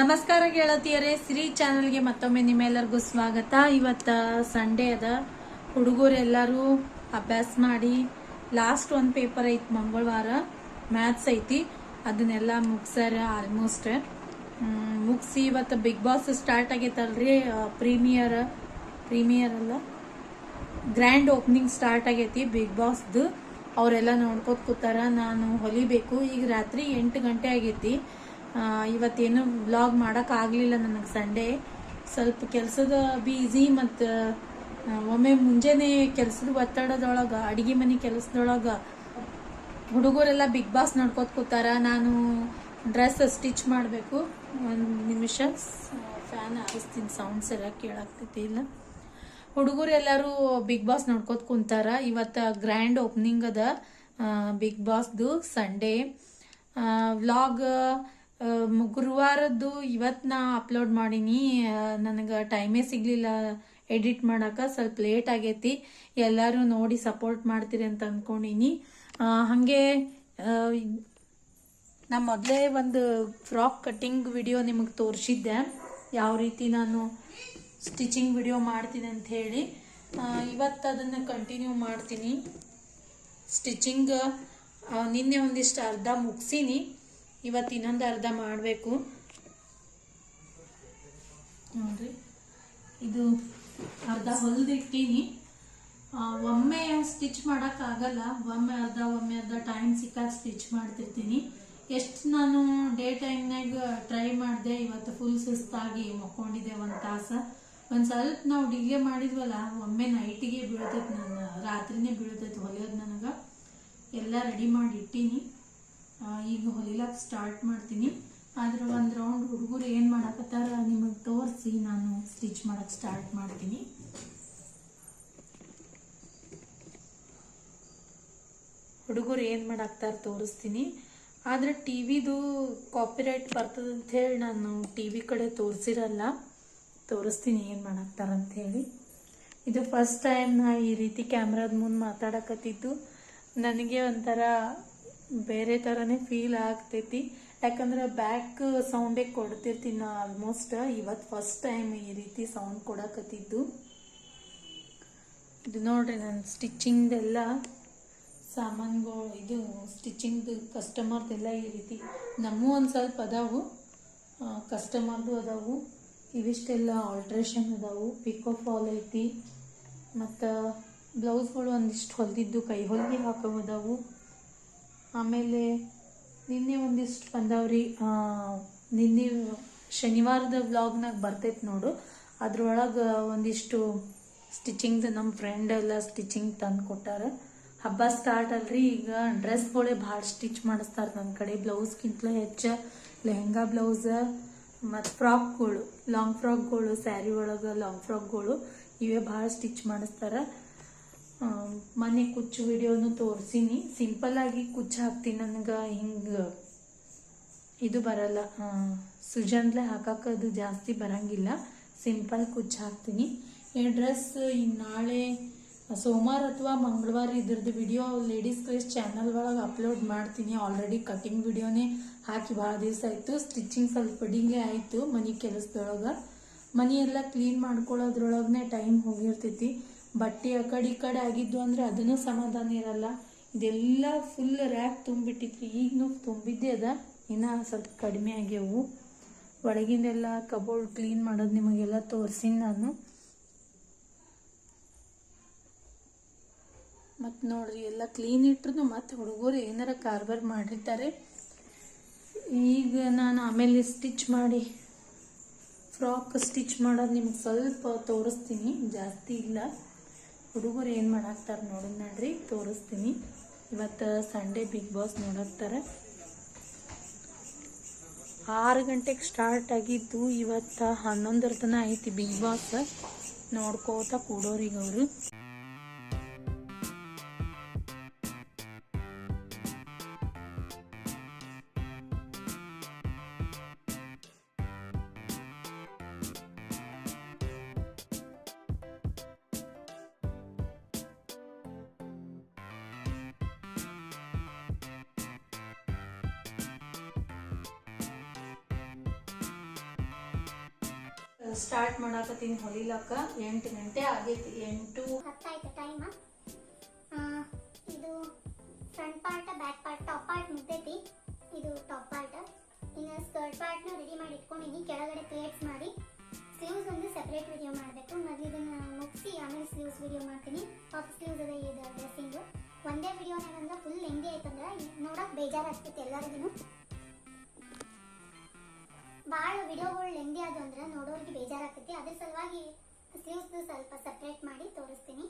ನಮಸ್ಕಾರ ಗೆಳತಿಯರೇ ಸಿರಿ ಚಾನಲ್ಗೆ ಮತ್ತೊಮ್ಮೆ ನಿಮ್ಮೆಲ್ಲರಿಗೂ ಸ್ವಾಗತ. ಇವತ್ತ ಸಂಡೇ ಅದ. ಹುಡುಗರೆಲ್ಲರೂ ಅಭ್ಯಾಸ ಮಾಡಿ ಲಾಸ್ಟ್ ಒಂದು ಪೇಪರ್ ಐತಿ ಮಂಗಳವಾರ ಮ್ಯಾಥ್ಸ್ ಐತಿ. ಅದನ್ನೆಲ್ಲ ಮುಗ್ಸಾರ ಆಲ್ಮೋಸ್ಟ್ ಮುಗಿಸಿ ಇವತ್ತು ಬಿಗ್ ಬಾಸ್ ಸ್ಟಾರ್ಟ್ ಆಗೈತಲ್ರಿ ಪ್ರೀಮಿಯರ್ ಪ್ರೀಮಿಯರ್ ಅಲ್ಲ? ಗ್ರ್ಯಾಂಡ್ ಓಪನಿಂಗ್ ಸ್ಟಾರ್ಟ್ ಆಗೈತಿ ಬಿಗ್ ಬಾಸ್ದು ಅವರೆಲ್ಲ ನೋಡ್ಕೋತ ಕೂತಾರ, ನಾನು ಹೊಲಿಬೇಕು. ಈಗ ರಾತ್ರಿ ಎಂಟು ಗಂಟೆ ಆಗೈತಿ. ಇವತ್ತೇನು ವ್ಲಾಗ್ ಮಾಡಕ್ ಆಗ್ಲಿಲ್ಲ ನನಗೆ ಸಂಡೇ ಸ್ವಲ್ಪ ಕೆಲಸದ ಬೀಸಿ ಮತ್ತು ಒಮ್ಮೆ ಮುಂಜಾನೆ ಕೆಲಸದ ಒತ್ತಡದೊಳಗ, ಅಡಿಗೆ ಮನೆ ಕೆಲಸದೊಳಗೆ ಹುಡುಗರೆಲ್ಲ ಬಿಗ್ ಬಾಸ್ ನೋಡ್ಕೊತ ಕೂತಾರ. ನಾನು ಡ್ರೆಸ್ ಸ್ಟಿಚ್ ಮಾಡಬೇಕು. ಒಂದು ನಿಮಿಷ. ಫ್ಯಾನ್ ಹಾರಿಸ್ತೀನಿ. ಸೌಂಡ್ಸ್ ಎಲ್ಲ ಕೇಳಾಗ್ತೈತಿ ಇಲ್ಲ. ಹುಡುಗರು ಎಲ್ಲರೂ ಬಿಗ್ ಬಾಸ್ ನೋಡ್ಕೊತ ಕುಂತಾರ. ಇವತ್ತು ಗ್ರ್ಯಾಂಡ್ ಓಪನಿಂಗ್ ಅದ. ಬಿಗ್ ಬಾಸ್ದು ಸಂಡೇ ವ್ಲಾಗ್ ಗುರುವಾರದ್ದು ಇವತ್ತು ನಾ ಅಪ್ಲೋಡ್ ಮಾಡೀನಿ. ನನಗೆ ಟೈಮೇ ಸಿಗಲಿಲ್ಲ ಎಡಿಟ್ ಮಾಡೋಕೆ, ಸ್ವಲ್ಪ ಲೇಟ್ ಆಗೈತಿ. ಎಲ್ಲರೂ ನೋಡಿ ಸಪೋರ್ಟ್ ಮಾಡ್ತೀರಿ ಅಂತ ಅಂದ್ಕೊಂಡೀನಿ ಹಾಗೆ ನಾ ಮೊದಲೇ ಒಂದು ಫ್ರಾಕ್ ಕಟ್ಟಿಂಗ್ ವಿಡಿಯೋ ನಿಮಗೆ ತೋರಿಸಿದ್ದೆ. ಯಾವ ರೀತಿ ನಾನು ಸ್ಟಿಚಿಂಗ್ ವಿಡಿಯೋ ಮಾಡ್ತೀನಿ ಅಂತ ಹೇಳಿ. ಇವತ್ತು ಅದನ್ನು ಕಂಟಿನ್ಯೂ ಮಾಡ್ತೀನಿ. ಸ್ಟಿಚಿಂಗ್ ನಿನ್ನೆ ಒಂದಿಷ್ಟು ಅರ್ಧ ಮುಗಿಸೀನಿ. ಇವತ್ತು ಇನ್ನೊಂದು ಅರ್ಧ ಮಾಡಬೇಕು. ನೋಡ್ರಿ. ಇದು ಅರ್ಧ ಹೊಲ್ದಿಟ್ಟೀನಿ. ಒಮ್ಮೆ ಸ್ಟಿಚ್ ಮಾಡೋಕ್ಕಾಗಲ್ಲ ಒಮ್ಮೆ ಅರ್ಧ ಒಮ್ಮೆ ಅರ್ಧ ಟೈಮ್ ಸಿಕ್ಕಾಗ ಸ್ಟಿಚ್ ಮಾಡ್ತಿರ್ತೀನಿ. ಎಷ್ಟು ನಾನು ಡೇ ಟೈಮ್ನಾಗ ಟ್ರೈ ಮಾಡಿದೆ, ಇವತ್ತು ಫುಲ್ ಸುಸ್ತಾಗಿ ಮಕ್ಕೊಂಡಿದ್ದೆ ಒಂದು ತಾಸು. ಒಂದು ಸ್ವಲ್ಪ ನಾವು ಡಿಗೆ ಮಾಡಿದ್ವಲ್ಲ, ಒಮ್ಮೆ ನೈಟಿಗೆ ಬೀಳ್ತೈತೆ ನನ್ನ, ರಾತ್ರಿನೇ ಬೀಳ್ತೈತೆ ಹೊಲಿಯೋದು ನನಗೆ. ಎಲ್ಲ ರೆಡಿ ಮಾಡಿ ಇಟ್ಟೀನಿ. ಈಗ ಹೊಲಿಲಕ್ಕೆ ಸ್ಟಾರ್ಟ್ ಮಾಡ್ತೀನಿ. ಆದ್ರೆ ಒಂದು ರೌಂಡ್ ಹುಡುಗರು ಏನು ಮಾಡಕತ್ತಾರ ನಿಮಗೆ ತೋರಿಸಿ ನಾನು ಸ್ಟಿಚ್ ಮಾಡಕ್ಕೆ ಸ್ಟಾರ್ಟ್ ಮಾಡ್ತೀನಿ. ಹುಡುಗರು ಏನು ಮಾಡಾಕ್ತಾರ ತೋರಿಸ್ತೀನಿ. ಆದ್ರೆ ಟಿ ವಿದು ಕಾಪಿರೈಟ್ ಬರ್ತದೆ ಹೇಳಿ ನಾನು ಟಿ ವಿ ಕಡೆ ತೋರಿಸಿರಲ್ಲ, ತೋರಿಸ್ತೀನಿ ಏನು ಮಾಡಾಕ್ತಾರ ಅಂತ ಹೇಳಿ ಇದು ಫಸ್ಟ್ ಟೈಮ್ ನಾ ಈ ರೀತಿ ಕ್ಯಾಮ್ರಾದ ಮುಂದೆ ಮಾತಾಡಕತ್ತಿದ್ದು. ನನಗೆ ಒಂಥರ ಬೇರೆ ಥರನೇ ಫೀಲ್ ಆಗ್ತೈತಿ. ಯಾಕಂದ್ರೆ ಬ್ಯಾಕ್ ಸೌಂಡೇ ಕೊಡ್ತಿರ್ತೀನಿ ನಾ ಆಲ್ಮೋಸ್ಟ್ ಇವತ್ತು ಫಸ್ಟ್ ಟೈಮ್ ಈ ರೀತಿ ಸೌಂಡ್ ಕೊಡಕತ್ತಿದ್ದು. ಇದು ನೋಡ್ರಿ ನನ್ನ ಸ್ಟಿಚಿಂಗ್ದೆಲ್ಲ ಸಾಮಾನುಗಳು ಇದು ಸ್ಟಿಚಿಂಗ್ದು ಕಸ್ಟಮರ್ದೆಲ್ಲ ಈ ರೀತಿ. ನಮ್ಮೂ ಒಂದು ಸ್ವಲ್ಪ ಅದಾವು. ಕಸ್ಟಮರ್ದು ಅದಾವು. ಇವಿಷ್ಟೆಲ್ಲ ಆಲ್ಟ್ರೇಷನ್ ಅದಾವು. ಪಿಕೋ ಫಾಲ್ ಐತಿ. ಮತ್ತು ಬ್ಲೌಸ್ಗಳು ಒಂದಿಷ್ಟು ಹೊಲ್ದಿದ್ದು ಕೈ ಹೊಲಿಗೆ ಹಾಕೋವು ಅದಾವು. ಆಮೇಲೆ ನಿನ್ನೆ ಒಂದಿಷ್ಟು ಬಂದವ್ರಿ ನಿನ್ನೆ ಶನಿವಾರದ ವ್ಲಾಗ್ನಾಗ ಬರ್ತೈತೆ ನೋಡು. ಅದ್ರೊಳಗೆ ಒಂದಿಷ್ಟು ಸ್ಟಿಚಿಂಗ್ದು ನಮ್ಮ ಫ್ರೆಂಡ್ ಎಲ್ಲ ಸ್ಟಿಚಿಂಗ್ ತಂದು ಕೊಟ್ಟಾರ. ಹಬ್ಬ ಸ್ಟಾರ್ಟ್ ಅಲ್ರಿ, ಈಗ ಡ್ರೆಸ್ಗಳೇ ಭಾಳ ಸ್ಟಿಚ್ ಮಾಡಿಸ್ತಾರೆ ನನ್ನ ಕಡೆ. ಬ್ಲೌಸ್ಗಿಂತಲೂ ಹೆಚ್ಚು ಲೆಹಂಗಾ ಬ್ಲೌಸ, ಮತ್ತು ಫ್ರಾಕ್ಗಳು ಲಾಂಗ್ ಫ್ರಾಕ್ಗಳು, ಸ್ಯಾರಿ ಒಳಗೆ ಲಾಂಗ್ ಫ್ರಾಕ್ಗಳು, ಇವೇ ಭಾಳ ಸ್ಟಿಚ್ ಮಾಡಿಸ್ತಾರೆ. ಮನೆ ಕುಚ್ಚು ವಿಡಿಯೋನು ತೋರಿಸೀನಿ. ಸಿಂಪಲ್ ಆಗಿ ಕುಚ್ಚು ಹಾಕ್ತೀನಿ. ನನಗೆ ಹಿಂಗೆ ಇದು ಬರಲ್ಲ. ಸುಜಾನ್ಲೆ ಹಾಕೋಕ್ಕದು ಜಾಸ್ತಿ ಬರಂಗಿಲ್ಲ. ಸಿಂಪಲ್ ಕುಚ್ಚು ಹಾಕ್ತೀನಿ. ಈ ಡ್ರೆಸ್ ಇನ್ನು ನಾಳೆ ಸೋಮವಾರ ಅಥವಾ ಮಂಗಳವಾರ ಇದ್ರದ್ದು ವಿಡಿಯೋ ಲೇಡೀಸ್ ಕ್ರೇಸ್ ಚಾನಲ್ ಒಳಗೆ ಅಪ್ಲೋಡ್ ಮಾಡ್ತೀನಿ. ಆಲ್ರೆಡಿ ಕಟಿಂಗ್ ವಿಡಿಯೋನೇ ಹಾಕಿ ಭಾಳ ದಿವಸ ಆಯಿತು. ಸ್ಟಿಚಿಂಗ್ ಸ್ವಲ್ಪ ಡಿಲೇ ಆಯಿತು ಮನೆ ಕೆಲಸದೊಳಗೆ. ಮನೆಯೆಲ್ಲ ಕ್ಲೀನ್ ಮಾಡ್ಕೊಳ್ಳೋದ್ರೊಳಗನೆ ಟೈಮ್ ಹೋಗಿರ್ತೈತಿ. ಬಟ್ಟೆ ಆ ಕಡೆ ಈ ಕಡೆ ಆಗಿದ್ದು ಅಂದರೆ ಅದನ್ನು ಸಮಾಧಾನ ಇರಲ್ಲ. ಇದೆಲ್ಲ ಫುಲ್ ರ್ಯಾಕ್ ತುಂಬಿಟ್ಟಿತ್ತು. ಈಗಲೂ ತುಂಬಿದ್ದೇ ಅದ. ಇನ್ನೂ ಸ್ವಲ್ಪ ಕಡಿಮೆ ಆಗ್ಯಾವು. ಒಳಗಿಂದೆಲ್ಲ ಕಬೋರ್ಡ್ ಕ್ಲೀನ್ ಮಾಡೋದು ನಿಮಗೆಲ್ಲ ತೋರಿಸಿನಿ ನಾನು. ಮತ್ತು ನೋಡ್ರಿ, ಎಲ್ಲ ಕ್ಲೀನ್ ಇಟ್ರು ಮತ್ತು ಹುಡುಗರು ಏನಾರ ಕಾರ್ಬಾರ್ ಮಾಡಿರ್ತಾರೆ. ಈಗ ನಾನು ಆಮೇಲೆ ಸ್ಟಿಚ್ ಮಾಡಿ ಫ್ರಾಕ್ ಸ್ಟಿಚ್ ಮಾಡೋದು ನಿಮ್ಗೆ ಸ್ವಲ್ಪ ತೋರಿಸ್ತೀನಿ. ಜಾಸ್ತಿ ಇಲ್ಲ. ಹುಡುಗರು ಏನು ಮಾಡಾಕ್ತಾರೆ ನೋಡಿ ನೋಡ್ರಿ ತೋರಿಸ್ತೀನಿ. ಇವತ್ತು ಸಂಡೇ ಬಿಗ್ ಬಾಸ್ ನೋಡಾಕ್ತಾರೆ. ಆರು ಗಂಟೆಗೆ ಸ್ಟಾರ್ಟ್ ಆಗಿದ್ದು ಇವತ್ತು ಹನ್ನೊಂದರ ತನಕ ಐತಿ ಬಿಗ್ ಬಾಸ್. ನೋಡ್ಕೋತ ಕೂಡೋರಿಗೆ ಅವರು ಸ್ಟಾರ್ಟ್ ಮಾಡಾಕತ್ತೀನಿ ಹೊಲಿಲಕ್ಕ. ಎಂಟು ಗಂಟೆ ಆಗೈತಿ. ಎಂಟು. ಟೈಮ್ ಇದು front part back part top part ಮುಗ್ದೈತಿ. ಇದು ಟಾಪ್ ಪಾರ್ಟ್ ಇನ್ನು ಸ್ಕರ್ಟ್ ಪಾರ್ಟ್ನ ರೆಡಿ ಮಾಡಿ ಇಟ್ಕೊಂಡಿನಿ. ಕೆಳಗಡೆ ಪ್ಲೇಟ್ಸ್ ಮಾಡಿ. ಸ್ಲೀವ್ಸ್ ಒಂದು ಸೆಪರೇಟ್ ವಿಡಿಯೋ ಮಾಡಬೇಕು. ಮೊದಲು ಇದನ್ನ ಮುಗಿಸಿ, ಆಮೇಲೆ ಸ್ಲೀವ್ಸ್ ವಿಡಿಯೋ ಮಾಡ್ತೀನಿ. ಹಾಫ್ ಸ್ಲೀವ್ಸ್ ಅದ ಇದು ಡ್ರೆಸ್ಸಿಂಗು ಒಂದೇ ವಿಡಿಯೋನಾಗಂದ್ರೆ ಫುಲ್ ಹೆಂಗೆ ಆಯ್ತಂದ್ರೆ. ನೋಡಕ್ ಬೇಜಾರಾಗ್ತಿತ್ತು ಎಲ್ಲರಿಗೂ ಭಾಳ ವಿಡಿಯೋಗಳು ಲೆಂದಿ ಅದು ಅಂದ್ರೆ ನೋಡೋರಿಗೆ ಬೇಜಾರಾಗ್ತೈತಿ. ಅದ್ರ ಸಲುವಾಗಿ ಸ್ಲೀವ್ಸ್ ಸ್ವಲ್ಪ ಸಪ್ರೇಟ್ ಮಾಡಿ ತೋರಿಸ್ತೀನಿ.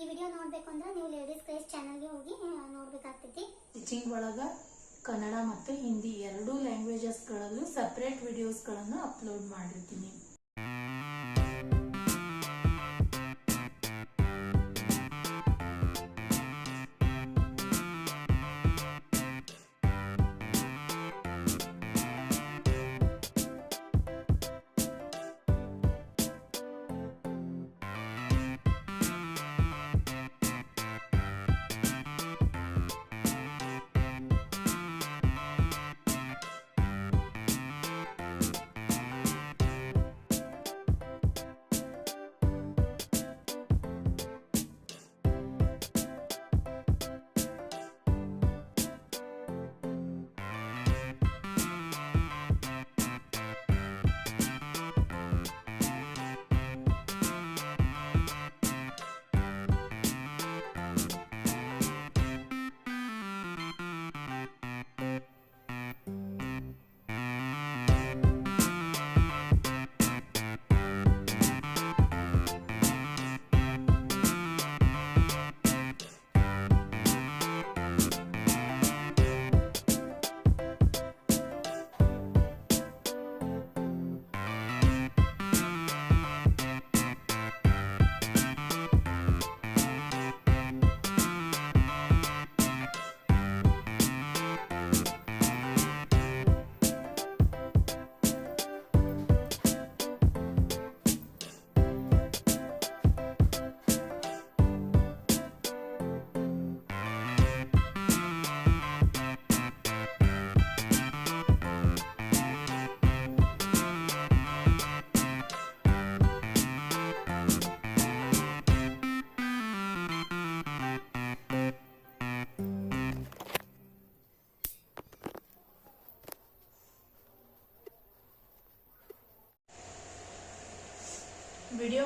ಈ ವಿಡಿಯೋ ನೋಡ್ಬೇಕು ಅಂದ್ರೆ ನೀವು ಲೇಡೀಸ್ ಕ್ರೇಸ್ ಚಾನಲ್ಗೆ ಹೋಗಿ ನೋಡ್ಬೇಕಾಗ್ತೈತಿ. ಸ್ಟಿಚಿಂಗ್ ಒಳಗ ಕನ್ನಡ ಮತ್ತು ಹಿಂದಿ ಎರಡೂ ಲ್ಯಾಂಗ್ವೇಜಸ್ಗಳಲ್ಲೂ ಸಪ್ರೇಟ್ ವಿಡಿಯೋಸ್ಗಳನ್ನು ಅಪ್ಲೋಡ್ ಮಾಡಿರ್ತೀನಿ.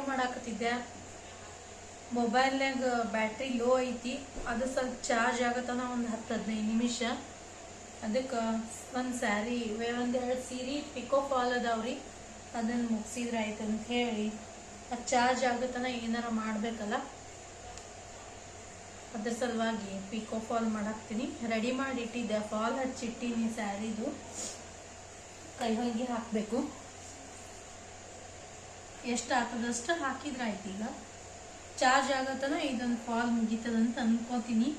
ವಿಡಿಯೋ ಮಾಡಾಕತ್ತಿದ್ದೆ. ಮೊಬೈಲ್ನಾಗ ಬ್ಯಾಟ್ರಿ ಲೋ ಐತಿ, ಅದು ಸ್ವಲ್ಪ ಚಾರ್ಜ್ ಆಗತ್ತನ ಒಂದು ಹತ್ತು ಹದಿನೈದು ನಿಮಿಷ. ಅದಕ್ಕೆ ಒಂದು ಸ್ಯಾರಿ ಒಂದು ಎರಡು ಸೀರೆ ಪಿಕೋ ಫಾಲ್ ಅದಾವ್ರಿ ಅದನ್ನು ಮುಗಿಸಿದ್ರೆ ಆಯ್ತು ಅಂತ ಹೇಳಿ, ಅದು ಚಾರ್ಜ್ ಆಗತ್ತನ ಏನಾರ ಮಾಡಬೇಕಲ್ಲ, ಅದ್ರ ಸಲುವಾಗಿ ಪಿಕೋ ಫಾಲ್ ಮಾಡಾಕ್ತೀನಿ. ರೆಡಿ ಮಾಡಿ ಇಟ್ಟಿದ್ದೆ ಫಾಲ್ ಹಚ್ಚಿಟ್ಟಿನಿ ಸ್ಯಾರಿದು ಕೈ ಹೋಗಿ ಹಾಕಬೇಕು. ಎಷ್ಟು ಆಗ್ತದಷ್ಟು ಹಾಕಿದ್ರೆ ಆಯ್ತು ಈಗ ಚಾರ್ಜ್ ಆಗತ್ತನ ಇದೊಂದು ಫಾಲ್ ಮುಗೀತದಂತ ಅನ್ಕೋತೀನಿ.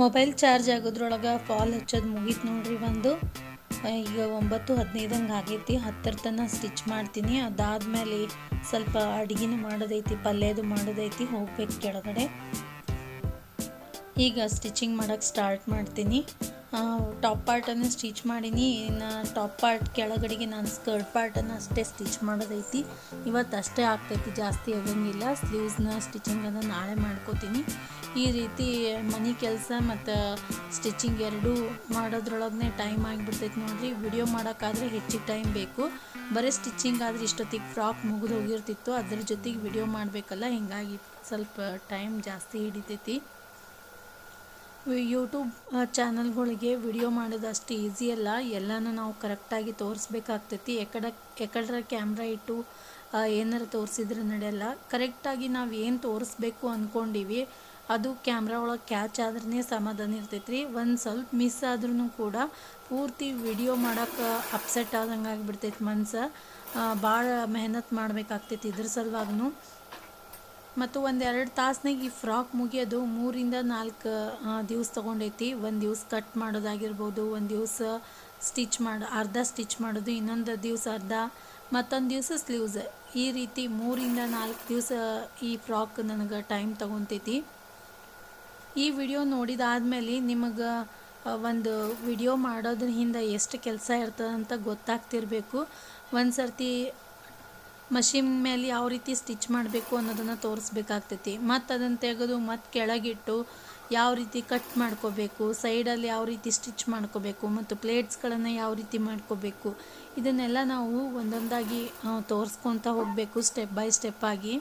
ಮೊಬೈಲ್ ಚಾರ್ಜ್ ಆಗೋದ್ರೊಳಗೆ ಫಾಲ್ ಹಚ್ಚೋದು ಮುಗೀತು ನೋಡ್ರಿ ಒಂದು ಈಗ ಒಂಬತ್ತು, ಹದಿನೈದಂಗೆ ಆಗೈತಿ. ಹತ್ತರ ತನ ಸ್ಟಿಚ್ ಮಾಡ್ತೀನಿ. ಅದಾದಮೇಲೆ ಸ್ವಲ್ಪ ಅಡುಗೆನೂ ಮಾಡೋದೈತಿ, ಪಲ್ಯದು ಮಾಡೋದೈತಿ, ಹೋಗ್ಬೇಕು ಕೆಳಗಡೆ. ಈಗ ಸ್ಟಿಚಿಂಗ್ ಮಾಡೋಕ್ಕೆ ಸ್ಟಾರ್ಟ್ ಮಾಡ್ತೀನಿ. ಟಾಪ್ ಪಾರ್ಟನ್ನು ಸ್ಟಿಚ್ ಮಾಡೀನಿ. ಇನ್ನು ಟಾಪ್ ಪಾರ್ಟ್ ಕೆಳಗಡೆಗೆ ನಾನು ಸ್ಕರ್ಟ್ ಪಾರ್ಟನ್ನು ಅಷ್ಟೇ ಸ್ಟಿಚ್ ಮಾಡೋದೈತಿ. ಇವತ್ತು ಅಷ್ಟೇ ಆಗ್ತೈತಿ, ಜಾಸ್ತಿ ಆಗಂಗಿಲ್ಲ ಸ್ಲೀವ್ಸ್ನ ಸ್ಟಿಚಿಂಗನ್ನು ನಾಳೆ ಮಾಡ್ಕೋತೀನಿ. ಈ ರೀತಿ ಮನೆ ಕೆಲಸ ಮತ್ತು ಸ್ಟಿಚಿಂಗ್ ಎರಡೂ ಮಾಡೋದ್ರೊಳಗೆ ಟೈಮ್ ಆಗಿಬಿಡ್ತೈತಿ ನೋಡಿರಿ. ವಿಡಿಯೋ ಮಾಡೋಕ್ಕಾದ್ರೆ ಹೆಚ್ಚಿಗೆ ಟೈಮ್ ಬೇಕು. ಬರೀ ಸ್ಟಿಚಿಂಗ್ ಆದರೆ ಇಷ್ಟೊತ್ತಿಗೆ ಫ್ರಾಕ್ ಮುಗಿದು ಹೋಗಿರ್ತಿತ್ತು. ಅದ್ರ ಜೊತೆಗೆ ವಿಡಿಯೋ ಮಾಡಬೇಕಲ್ಲ, ಹಿಂಗಾಗಿ ಸ್ವಲ್ಪ ಟೈಮ್ ಜಾಸ್ತಿ ಹಿಡಿತೈತಿ. ಯೂಟ್ಯೂಬ್ ಚಾನಲ್ಗಳಿಗೆ ವಿಡಿಯೋ ಮಾಡೋದು ಅಷ್ಟು ಈಸಿ ಅಲ್ಲ. ಎಲ್ಲನೂ ನಾವು ಕರೆಕ್ಟಾಗಿ ತೋರಿಸ್ಬೇಕಾಗ್ತೈತಿ. ಎಕಡ, ಎಕಡ್ರ ಕ್ಯಾಮ್ರಾ ಇಟ್ಟು ಏನಾರು ತೋರಿಸಿದ್ರೆ ನಡೆಯಲ್ಲ. ಕರೆಕ್ಟಾಗಿ ನಾವು ಏನು ತೋರಿಸ್ಬೇಕು ಅಂದ್ಕೊಂಡೀವಿ ಅದು ಕ್ಯಾಮ್ರಾ ಒಳಗೆ ಕ್ಯಾಚ್ ಆದ್ರೇ ಸಮಾಧಾನ ಇರ್ತೈತ್ರಿ. ಒಂದು ಸ್ವಲ್ಪ ಮಿಸ್ ಆದ್ರೂ ಕೂಡ ಪೂರ್ತಿ ವಿಡಿಯೋ ಮಾಡೋಕೆ ಅಪ್ಸೆಟ್ ಆದಂಗೆ ಆಗಿಬಿಡ್ತೈತಿ ಮನ್ಸು. ಭಾಳ ಮೆಹನತ್ ಮಾಡ್ಬೇಕಾಗ್ತೈತಿ ಇದ್ರ ಸಲುವಾಗೂ ಮತ್ತು ಒಂದು ಎರಡು ತಾಸ್ನಾಗ ಈ ಫ್ರಾಕ್ ಮುಗಿಯೋದು ಮೂರಿಂದ ನಾಲ್ಕು ದಿವ್ಸ ತೊಗೊಂಡೈತಿ. ಒಂದು ದಿವ್ಸ ಕಟ್ ಮಾಡೋದಾಗಿರ್ಬೋದು, ಒಂದು ದಿವ್ಸ ಸ್ಟಿಚ್ ಮಾಡಿ, ಅರ್ಧ ಸ್ಟಿಚ್ ಮಾಡೋದು, ಇನ್ನೊಂದು ದಿವಸ ಅರ್ಧ, ಮತ್ತೊಂದು ದಿವಸ ಸ್ಲೀವ್ಸ್. ಈ ರೀತಿ ಮೂರಿಂದ ನಾಲ್ಕು ದಿವಸ ಈ ಫ್ರಾಕ್ ನನಗೆ ಟೈಮ್ ತೊಗೊತೈತಿ. ಈ ವಿಡಿಯೋ ನೋಡಿದಾದ್ಮೇಲೆ ನಿಮಗೆ ಒಂದು ವಿಡಿಯೋ ಮಾಡೋದ್ರ ಹಿಂದೆ ಎಷ್ಟು ಕೆಲಸ ಇರ್ತದಂತ ಗೊತ್ತಾಗ್ತಿರಬೇಕು. ಗೊತ್ತಾಗ್ತಿರ್ಬೇಕು ಒಂದು ಸರ್ತಿ ಮಷಿನ್ ಮೇಲೆ ಯಾವ ರೀತಿ ಸ್ಟಿಚ್ ಮಾಡಬೇಕು ಅನ್ನೋದನ್ನು ತೋರಿಸ್ಬೇಕಾಗ್ತೈತಿ. ಮತ್ತು ಅದನ್ನು ತೆಗೆದು ಮತ್ತು ಕೆಳಗಿಟ್ಟು ಯಾವ ರೀತಿ ಕಟ್ ಮಾಡ್ಕೋಬೇಕು ಸೈಡಲ್ಲಿ ಯಾವ ರೀತಿ ಸ್ಟಿಚ್ ಮಾಡ್ಕೋಬೇಕು, ಮತ್ತು ಪ್ಲೇಟ್ಸ್ಗಳನ್ನು ಯಾವ ರೀತಿ ಮಾಡ್ಕೋಬೇಕು, ಇದನ್ನೆಲ್ಲ ನಾವು ಒಂದೊಂದಾಗಿ ತೋರಿಸ್ಕೊತ ಹೋಗಬೇಕು ಸ್ಟೆಪ್ ಬೈ ಸ್ಟೆಪ್ ಆಗಿ.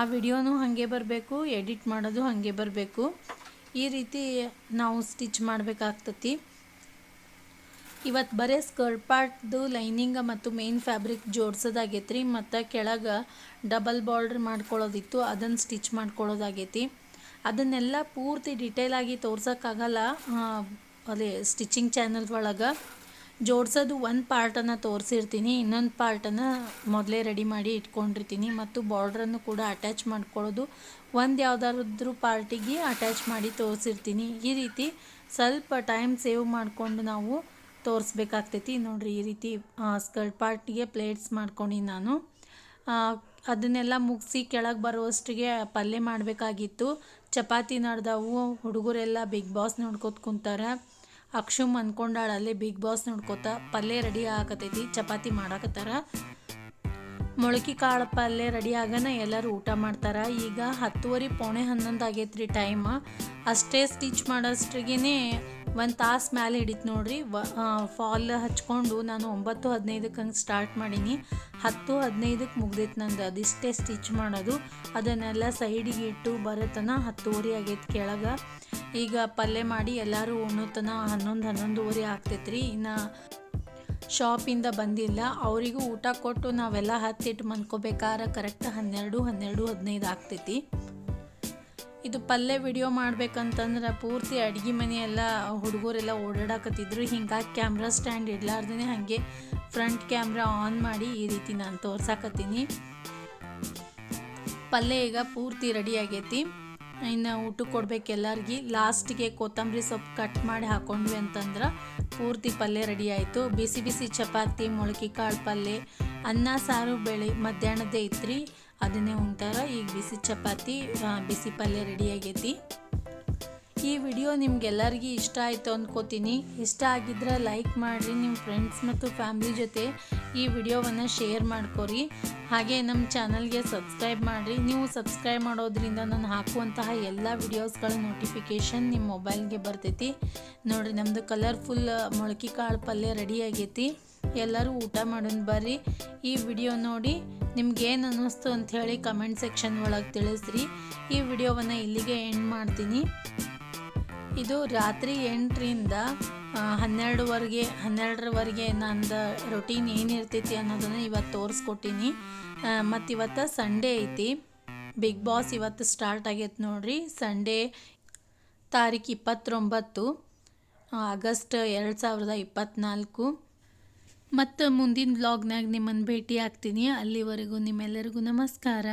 ಆ ವಿಡಿಯೋನೂ ಹಾಗೆ ಬರಬೇಕು ಎಡಿಟ್ ಮಾಡೋದು ಹಾಗೆ ಬರಬೇಕು. ಈ ರೀತಿ ನಾವು ಸ್ಟಿಚ್ ಮಾಡಬೇಕಾಗ್ತತಿ. ಇವತ್ತು ಬರೀ ಸ್ಕರ್ಟ್ ಪಾರ್ಟ್ದು ಲೈನಿಂಗ ಮತ್ತು ಮೇನ್ ಫ್ಯಾಬ್ರಿಕ್ ಜೋಡ್ಸೋದಾಗೈತೆ ರೀ ಮತ್ತು ಕೆಳಗೆ ಡಬಲ್ ಬಾರ್ಡ್ರ್ ಮಾಡ್ಕೊಳ್ಳೋದಿತ್ತು ಅದನ್ನು ಸ್ಟಿಚ್ ಮಾಡ್ಕೊಳ್ಳೋದಾಗೈತಿ. ಅದನ್ನೆಲ್ಲ ಪೂರ್ತಿ ಡಿಟೇಲಾಗಿ ತೋರ್ಸೋಕ್ಕಾಗಲ್ಲ ಅದೇ ಸ್ಟಿಚಿಂಗ್ ಚಾನಲ್ ಒಳಗೆ. ಜೋಡ್ಸೋದು ಒಂದು ಪಾರ್ಟನ್ನು ತೋರಿಸಿರ್ತೀನಿ, ಇನ್ನೊಂದು ಪಾರ್ಟನ್ನು ಮೊದಲೇ ರೆಡಿ ಮಾಡಿ ಇಟ್ಕೊಂಡಿರ್ತೀನಿ, ಮತ್ತು ಬಾರ್ಡ್ರನ್ನು ಕೂಡ ಅಟ್ಯಾಚ್ ಮಾಡ್ಕೊಳ್ಳೋದು ಒಂದು ಯಾವುದಾದ್ರೂ ಪಾರ್ಟಿಗೆ ಅಟ್ಯಾಚ್ ಮಾಡಿ ತೋರಿಸಿರ್ತೀನಿ. ಈ ರೀತಿ ಸ್ವಲ್ಪ ಟೈಮ್ ಸೇವ್ ಮಾಡಿಕೊಂಡು ನಾವು ತೋರಿಸ್ಬೇಕಾಗ್ತೈತಿ. ನೋಡಿರಿ ಈ ರೀತಿ ಸ್ಕರ್ಟ್ ಪಾರ್ಟಿಗೆ ಪ್ಲೇಟ್ಸ್ ಮಾಡ್ಕೊಂಡು ನಾನು. ಅದನ್ನೆಲ್ಲ ಮುಗಿಸಿ ಕೆಳಗೆ ಬರುವಷ್ಟಿಗೆ ಪಲ್ಯ ಮಾಡಬೇಕಾಗಿತ್ತು. ಚಪಾತಿ ನಡ್ದವು, ಹುಡುಗರೆಲ್ಲ ಬಿಗ್ ಬಾಸ್ ನೋಡ್ಕೋತ ಕುಂತಾರ. ಅಕ್ಷುಮ್ ಅಂದ್ಕೊಂಡಾಳ ಅಲ್ಲಿ ಬಿಗ್ ಬಾಸ್ ನೋಡ್ಕೋತ ಪಲ್ಯ ರೆಡಿ ಆಗತೈತಿ ಚಪಾತಿ ಮಾಡಾಕತ್ತಾರ. ಮೊಳಕೆ ಕಾಳು ಪಲ್ಯ ರೆಡಿ ಆಗನ ಎಲ್ಲರೂ ಊಟ ಮಾಡ್ತಾರೆ. ಈಗ ಹತ್ತುವರೆ ಪೌಣೆ ಹನ್ನೊಂದು ಆಗೈತ್ರಿ ಟೈಮ್ ಅಷ್ಟೇ ಸ್ಟಿಚ್ ಮಾಡೋಷ್ಟಿಗೆ ಒಂದು ತಾಸು ಮ್ಯಾಲೆ ಹಿಡಿತು ನೋಡ್ರಿ. ಫಾಲ್ ಹಚ್ಕೊಂಡು ನಾನು ಒಂಬತ್ತು ಹದಿನೈದಕ್ಕೆ ಹಂಗೆ ಸ್ಟಾರ್ಟ್ ಮಾಡೀನಿ. ಹತ್ತು ಹದಿನೈದಕ್ಕೆ ಮುಗ್ದೈತೆ ನಂದು. ಅದಿಷ್ಟೇ ಸ್ಟಿಚ್ ಮಾಡೋದು. ಅದನ್ನೆಲ್ಲ ಸೈಡಿಗೆ ಇಟ್ಟು ಬರೋತನ ಹತ್ತುವರೆ ಆಗೈತೆ ಕೆಳಗೆ. ಈಗ ಪಲ್ಯ ಮಾಡಿ ಎಲ್ಲರೂ ಉಣ್ಣೋತನ ಹನ್ನೊಂದು ಹನ್ನೊಂದುವರೆ ಆಗ್ತೈತ್ರಿ. ಇನ್ನು ಶಾಪಿಂದ ಬಂದಿಲ್ಲ. ಅವರಿಗೂ ಊಟ ಕೊಟ್ಟು ನಾವೆಲ್ಲ ಹತ್ತಿಟ್ಟು ಮನ್ಕೋಬೇಕಾದ್ರೆ ಕರೆಕ್ಟ್ ಹನ್ನೆರಡು ಹನ್ನೆರಡು ಹದಿನೈದು ಆಗ್ತೈತಿ. ಇದು ಪಲ್ಯ ವಿಡಿಯೋ ಮಾಡ್ಬೇಕಂತಂದ್ರೆ ಪೂರ್ತಿ ಅಡುಗೆ ಮನೆಯೆಲ್ಲ ಹುಡುಗರೆಲ್ಲ ಓಡಾಡಕತ್ತಿದ್ರು. ಹಿಂಗಾಗಿ ಕ್ಯಾಮ್ರಾ ಸ್ಟ್ಯಾಂಡ್ ಇಡ್ಲಾರ್ದೇ ಹಾಗೆ ಫ್ರಂಟ್ ಕ್ಯಾಮ್ರಾ ಆನ್ ಮಾಡಿ ಈ ರೀತಿ ನಾನು ತೋರ್ಸಾಕತ್ತೀನಿ. ಪಲ್ಯ ಈಗ ಪೂರ್ತಿ ರೆಡಿ ಆಗೈತಿ. ಇನ್ನು ಊಟಕ್ಕೆ ಕೊಡ್ಬೇಕು ಎಲ್ಲರಿಗೆ. ಲಾಸ್ಟಿಗೆ ಕೊತ್ತಂಬರಿ ಸೊಪ್ಪು ಕಟ್ ಮಾಡಿ ಹಾಕೊಂಡ್ವಿ ಅಂತಂದ್ರೆ ಪೂರ್ತಿ ಪಲ್ಯ ರೆಡಿ ಆಯಿತು. ಬಿಸಿ ಬಿಸಿ ಚಪಾತಿ ಮೊಳಕೆ ಕಾಳು ಪಲ್ಯ ಅನ್ನ, ಸಾರು, ಬೆಳೆ ಮಧ್ಯಾಹ್ನದೇ ಇತ್ರಿ. ಅದನ್ನೇ ಉಣ್ತಾರ ಈಗ ಬಿಸಿ ಚಪಾತಿ ಬಿಸಿ ಪಲ್ಯ ರೆಡಿ ಆಗೈತಿ. ಈ ವಿಡಿಯೋ ನಿಮ್ಗೆಲ್ಲರಿಗೂ ಇಷ್ಟ ಆಯಿತು ಅಂದ್ಕೋತೀನಿ ಇಷ್ಟ ಆಗಿದ್ರೆ ಲೈಕ್ ಮಾಡಿರಿ ನಿಮ್ಮ ಫ್ರೆಂಡ್ಸ್ ಮತ್ತು ಫ್ಯಾಮ್ಲಿ ಜೊತೆ ಈ ವಿಡಿಯೋವನ್ನು ಶೇರ್ ಮಾಡ್ಕೊರಿ. ಹಾಗೆ ನಮ್ಮ ಚಾನಲ್ಗೆ ಸಬ್ಸ್ಕ್ರೈಬ್ ಮಾಡಿರಿ. ನೀವು ಸಬ್ಸ್ಕ್ರೈಬ್ ಮಾಡೋದ್ರಿಂದ ನಾನು ಹಾಕುವಂತಹ ಎಲ್ಲ ವಿಡಿಯೋಸ್ಗಳ ನೋಟಿಫಿಕೇಷನ್ ನಿಮ್ಮ ಮೊಬೈಲ್ಗೆ ಬರ್ತೈತಿ. ನೋಡಿರಿ ನಮ್ಮದು ಕಲರ್ಫುಲ್ ಮೊಳಕೆ ಕಾಳು ಪಲ್ಯ ರೆಡಿ ಆಗೈತಿ. ಎಲ್ಲರೂ ಊಟ ಮಾಡೋಣ ಬರ್ರಿ. ಈ ವಿಡಿಯೋ ನೋಡಿ ನಿಮ್ಗೇನು ಅನ್ನಿಸ್ತು ಅಂಥೇಳಿ ಕಮೆಂಟ್ ಸೆಕ್ಷನ್ ಒಳಗೆ ತಿಳಿಸ್ರಿ. ಈ ವಿಡಿಯೋವನ್ನು ಇಲ್ಲಿಗೆ ಎಂಡ್ ಮಾಡ್ತೀನಿ. ಇದು ರಾತ್ರಿ ಎಂಟರಿಂದ ಹನ್ನೆರಡುವರೆಗೆ, ಹನ್ನೆರಡರವರೆಗೆ ನಂದು ರೊಟೀನ್ ಏನಿರ್ತೈತಿ ಅನ್ನೋದನ್ನು ಇವತ್ತು ತೋರಿಸ್ಕೊಟ್ಟಿನಿ. ಮತ್ತು ಇವತ್ತು ಸಂಡೇ ಐತಿ. ಬಿಗ್ ಬಾಸ್ ಇವತ್ತು ಸ್ಟಾರ್ಟ್ ಆಗೈತೆ ನೋಡ್ರಿ. ಸಂಡೇ ತಾರೀಕು ಇಪ್ಪತ್ತೊಂಬತ್ತು ಆಗಸ್ಟ್ ಎರಡು ಸಾವಿರದ ಇಪ್ಪತ್ತ್ನಾಲ್ಕು ಮತ್ತು ಮುಂದಿನ ಬ್ಲಾಗ್ನಾಗ ನಿಮ್ಮನ್ನು ಭೇಟಿ ಆಗ್ತೀನಿ. ಅಲ್ಲಿವರೆಗೂ ನಿಮ್ಮೆಲ್ಲರಿಗೂ ನಮಸ್ಕಾರ.